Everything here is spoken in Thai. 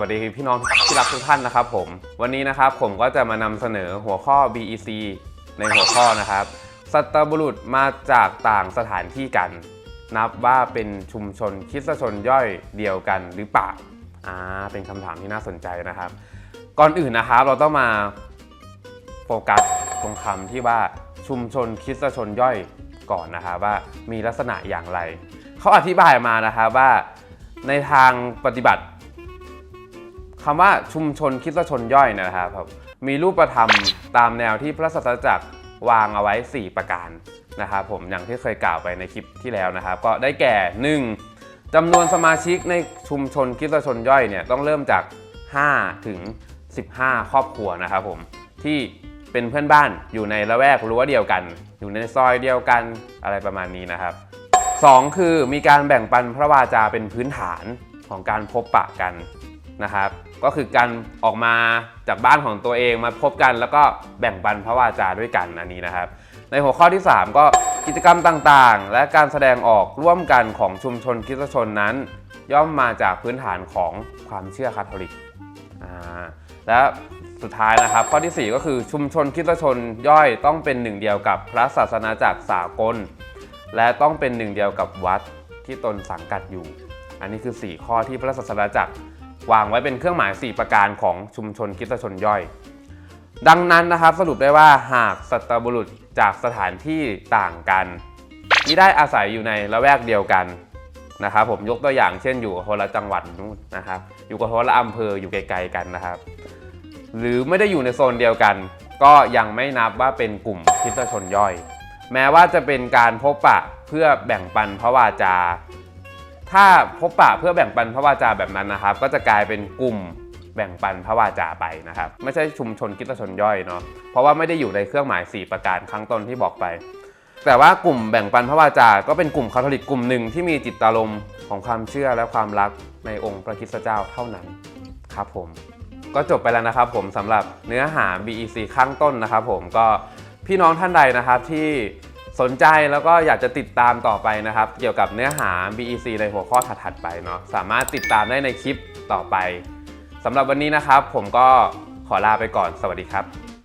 วัสดีพี่น้องที่รักทุกท่านนะครับผม วันนี้นะครับผมก็จะมานำเสนอหัวข้อ BEC ในหัวข้อนะครับ สัตบุรุษมาจากต่างสถานที่กัน นับว่าเป็นชุมชนคริดชนย่อยเดียวกันหรือเปล่าอ่าเป็นคำถามที่น่าสนใจนะครับ ก่อนอื่นนะครับเราต้องมาโฟกัสตรงคำที่ว่าชุมชนคริดชนย่อยก่อนนะครับว่ามีลักษณะอย่างไร เขาอธิบายมานะครับว่าในทางปฏิบัติ คำว่าชุมชนคิดชนย่อยนะครับมีรูปธรรมตามแนวที่พระศาสนาจักรวางเอาไว้ 4 ประการนะครับผมอย่างที่เคยกล่าวไปในคลิปที่แล้วนะครับ ก็ได้แก่ 1. จำนวนสมาชิกในชุมชนคิดชนย่อยเนี่ยต้องเริ่มจาก 5 ถึง 15 ครอบครัวนะครับผมที่เป็นเพื่อนบ้านอยู่ในละแวกรั้วเดียวกัน อยู่ในซอยเดียวกันอะไรประมาณนี้นะครับ 2 คือมีการแบ่งปันพระวาจาเป็นพื้นฐานของการพบปะกันนะครับ ก็คือการออกมาจากบ้านของตัวเองมาพบกัน แล้วก็แบ่งปันพระวาจาด้วยกันอันนี้นะครับ ในหัวข้อที่ 3 ก็กิจกรรมต่างๆ และการแสดงออกร่วมกันของชุมชนคริสตชนนั้น ย่อมมาจากพื้นฐานของความเชื่อคาทอลิกและสุดท้ายนะครับ ข้อทีสี่4 ก็คือชุมชนคริสตชนย่อยต้องเป็นหนึ่งเดียวกับพระศาสนาจักรสากล และต้องเป็นหนึ่งเดียวกับวัดที่ตนสังกัดอยู่ อันนี้คือ 4 ข้อที่พระศาสนาจักร วางไว้เป็นเครื่องหมาย 4 ประการของชุมชนคิสชนย่อย ดังนั้นนะครับสรุปได้ว่าหากสัตบุรุษจากสถานที่ต่างกันมิได้อาศัยอยู่ในละแวกเดียวกันนะครับผมยกตัวอย่างเช่นอยู่คนละจังหวัดนู่นนะครับ อยู่กับคนละอำเภออยู่ไกลๆกันนะครับ หรือไม่ได้อยู่ในโซนเดียวกัน ก็ยังไม่นับว่าเป็นกลุ่มคิสชนย่อย แม้ว่าจะเป็นการพบปะเพื่อแบ่งปันพระวาจา ถ้าพบปะเพื่อแบ่งปันพระวาจาแบบนั้นนะครับ ก็จะกลายเป็นกลุ่มแบ่งปันพระวาจาไปนะครับ ไม่ใช่ชุมชนคริสตชนย่อยเนาะเพราะว่าไม่ได้อยู่ในเครื่องหมาย 4 ประการข้างต้นที่บอกไป แต่ว่ากลุ่มแบ่งปันพระวาจาก็เป็นกลุ่มคาทอลิกกลุ่มหนึ่งที่มีจิตอารมณ์ของความเชื่อและความรักในองค์พระคริสตเจ้าเท่านั้นครับผม ก็จบไปแล้วนะครับผมสำหรับเนื้อหา BEC ข้างต้นนะครับผมก็พี่น้องท่านใดนะครับที่ สนใจแล้วก็อยากจะติดตามต่อไปนะครับ เกี่ยวกับเนื้อหา BEC ในหัวข้อถัดๆไปเนาะสามารถติดตามได้ในคลิปต่อไปสำหรับวันนี้นะครับ ผมก็ขอลาไปก่อนสวัสดีครับ